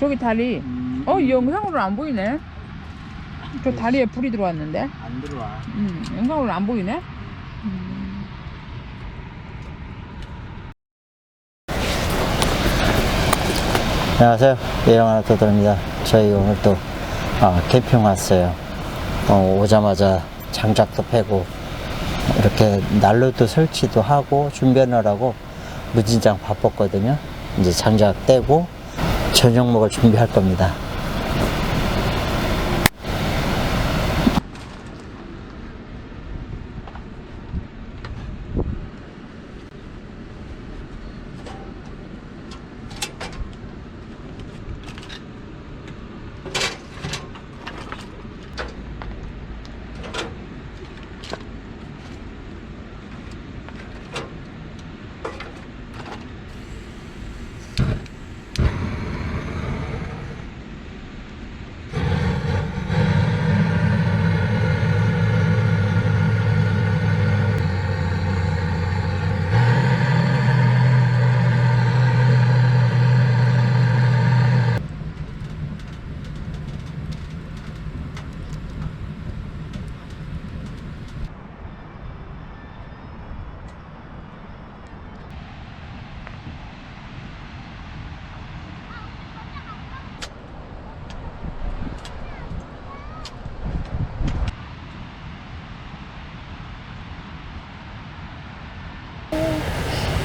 저기 다리. 음, 어, 이 영상으로는 안 보이네. 저 다리에 불이 들어왔는데. 안 들어와. 음, 영상으로는 안 보이네. 음. 안녕하세요. 예영하나 떠돌입니다. 저희 오늘 또 아, 캠핑 왔어요. 어, 오자마자 장작도 패고 이렇게 난로도 설치도 하고 준비하느라고 무진장 바빴거든요. 이제 장작 떼고 저녁 먹을 준비할 겁니다.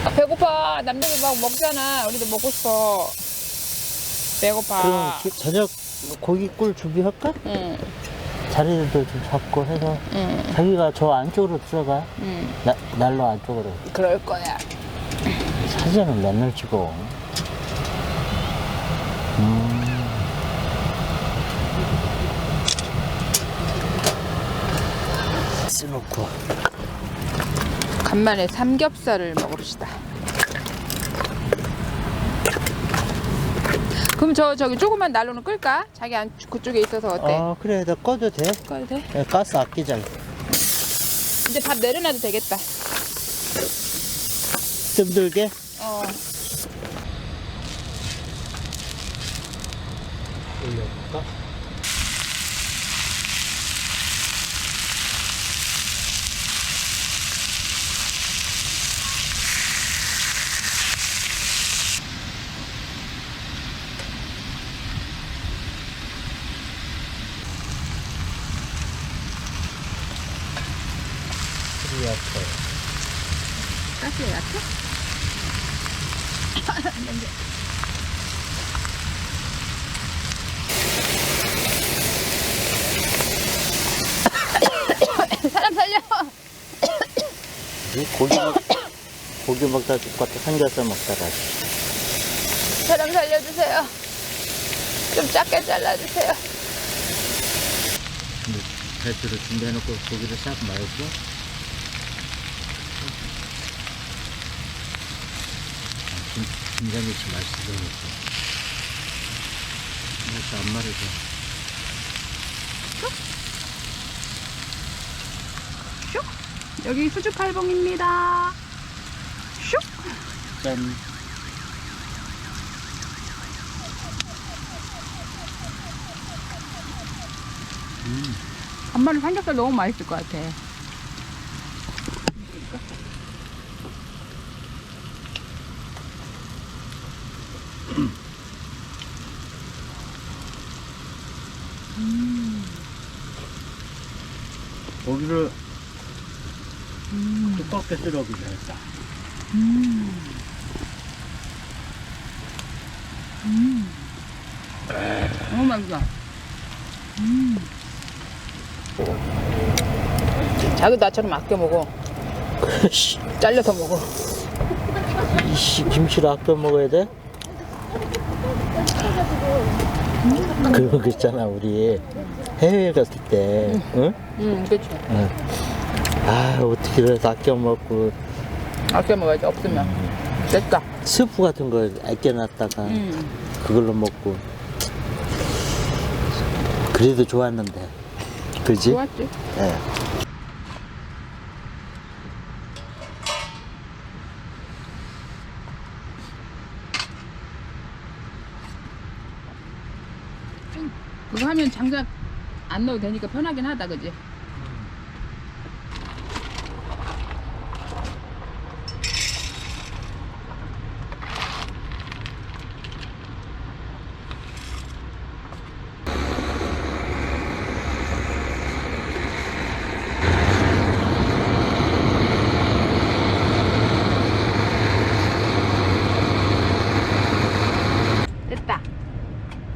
아, 배고파. 남들이 막 먹잖아. 우리도 먹고 싶어. 배고파. 그럼 기- 저녁 고기꿀 준비할까? 응, 자리들도 좀 잡고 해서 응, 자기가 저 안쪽으로 들어가. 응. 나, 난로 안쪽으로. 그럴 거야. 사진은 맨날 찍어. 음. 쓰놓고. 간만에 삼겹살을 먹읍시다. 그럼 저 저기 조그만 난로는 끌까? 자기 안 그쪽에 있어서 어때? 아, 그래. 나 꺼도 돼? 꺼도 돼? 야, 가스 아끼자. 이제 밥 내려놔도 되겠다. 뜸들게? 어. 약해. 가스에 약해? 사람 살려! 이 고기 먹, 고기 먹다 죽겠다 삼겹살 먹다가. 사람 살려주세요. 좀 작게 잘라주세요. 배추를 준비해놓고 고기를 싹 말고. 아, 김, 김장김치 맛있어. 이것도 안 마르죠. 슉! 여기 수주팔봉입니다. 슉! 짠. 간만에 삼겹살 너무 맛있을 것 같아. 고기를 두껍게 썰어기 잘했다. 너무 맛있어. 자기 나처럼 아껴 먹어. 씨, 잘려서 먹어. 이씨 김치를 아껴 먹어야 돼? 그거 있잖아 우리 해외 갔을 때, 응? 응, 그치. 응. 아 어떻게 그래서 아껴 먹고 아껴 먹어야지, 없으면. 됐다. 스프 같은 거 아껴 놨다가 응. 그걸로 먹고 그래도 좋았는데, 그지? 좋았지. 예. 그거 하면 장작 안 넣어도 되니까 편하긴 하다 그지?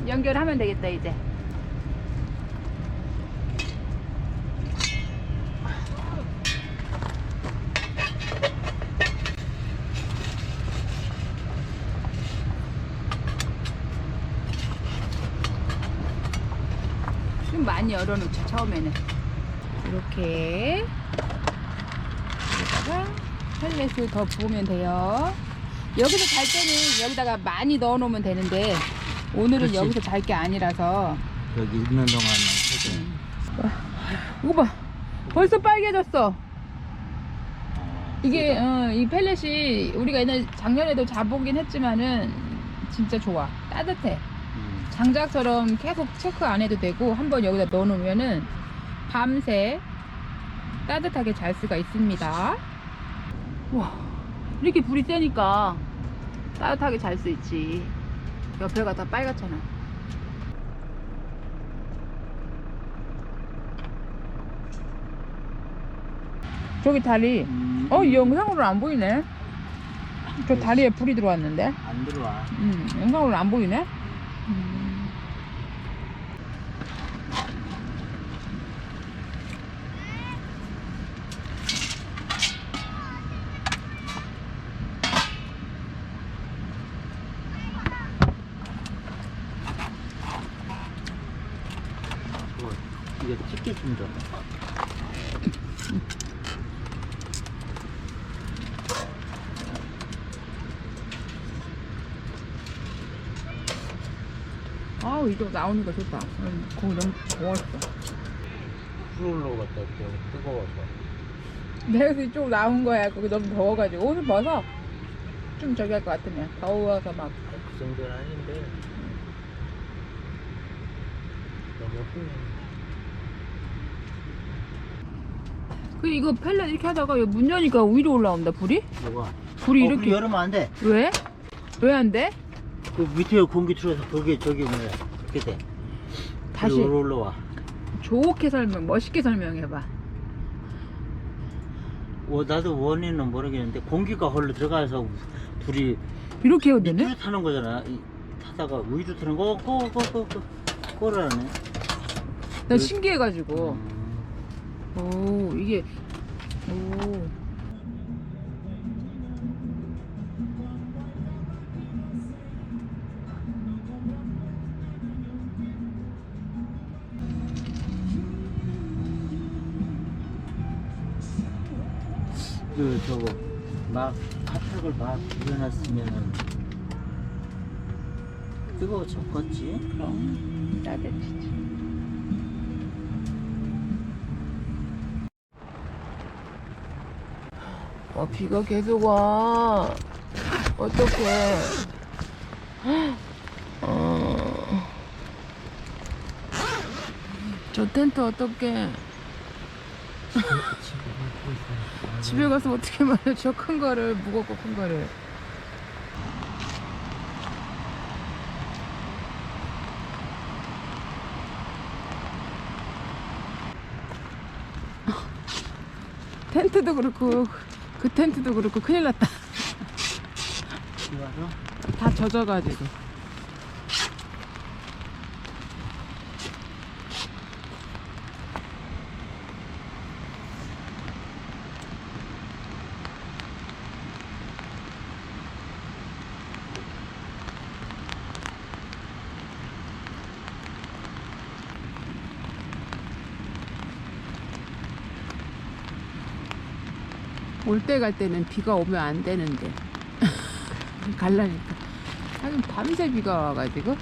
연결하면 되겠다 이제. 많이 열어놓자 처음에는. 이렇게. 여기다가 펠렛을 더 부으면 돼요. 여기서 잘 때는 여기다가 많이 넣어 놓으면 되는데 오늘은 그렇지. 여기서 잘 게 아니라서. 여기 있는 해줘. 이거 봐. 벌써 빨개졌어. 이게 어, 이 펠렛이 우리가 옛날 작년에도 자보긴 했지만은 진짜 좋아. 따뜻해. 음. 장작처럼 계속 체크 안 해도 되고 한번 여기다 넣어 놓으면은 밤새 따뜻하게 잘 수가 있습니다 와 이렇게 불이 세니까 따뜻하게 잘 수 있지 옆에가 다 빨갛잖아 저기 다리 음. 어이 영상으로는 안 보이네 저 다리에 불이 들어왔는데 안 들어와. 음, 영상으로는 안 보이네 음. 어, 이거 찍게 좀 줘. 아우 이쪽 나오니까 좋다 음, 거기 너무 더웠어 풀로 갔다 올게. 뜨거워서. 내가 이쪽 나온 거야 거기 너무 더워가지고 옷을 벗어 좀 저기 할 것 같으면 더워서 막그 정도는 아닌데. 너무 흐. 그 이거 펠렛 이렇게 하다가 이거 문 여니까 위로 올라온다 불이? 뭐가? 불이 어, 이렇게 불 열으면 안 돼. 왜? 왜 안 돼? 그 밑에 공기 틀어서 거기에 저기 뭐야. 그렇게 돼. 다시. 올라와. 좋게 설명 멋있게 설명해봐 어, 나도 원인은 모르겠는데 공기가 홀로 들어가서 불이 이렇게 해야 되네? 밑으로 타는 거잖아. 이, 타다가 위로 타는 거, 꼬, 꼬, 꼬, 꼬, 꼬라네. 나 신기해가지고 음, 오 이게 오 그 저거 막 카탁을 막 불려놨으면은 뜨거워 졌겠지. 그럼 따뜻해지지 어, 비가 계속 와. 어떡해. 어. 저 텐트 어떡해. 집에 가서 어떻게 말해. 저큰 거를, 무겁고 큰 거를. 텐트도 그렇고, 그 텐트도 그렇고, 큰일 났다. 다 젖어가지고. 올 때 갈 때는 비가 오면 안 되는데. 갈라니까. 하긴 밤새 비가 와가지고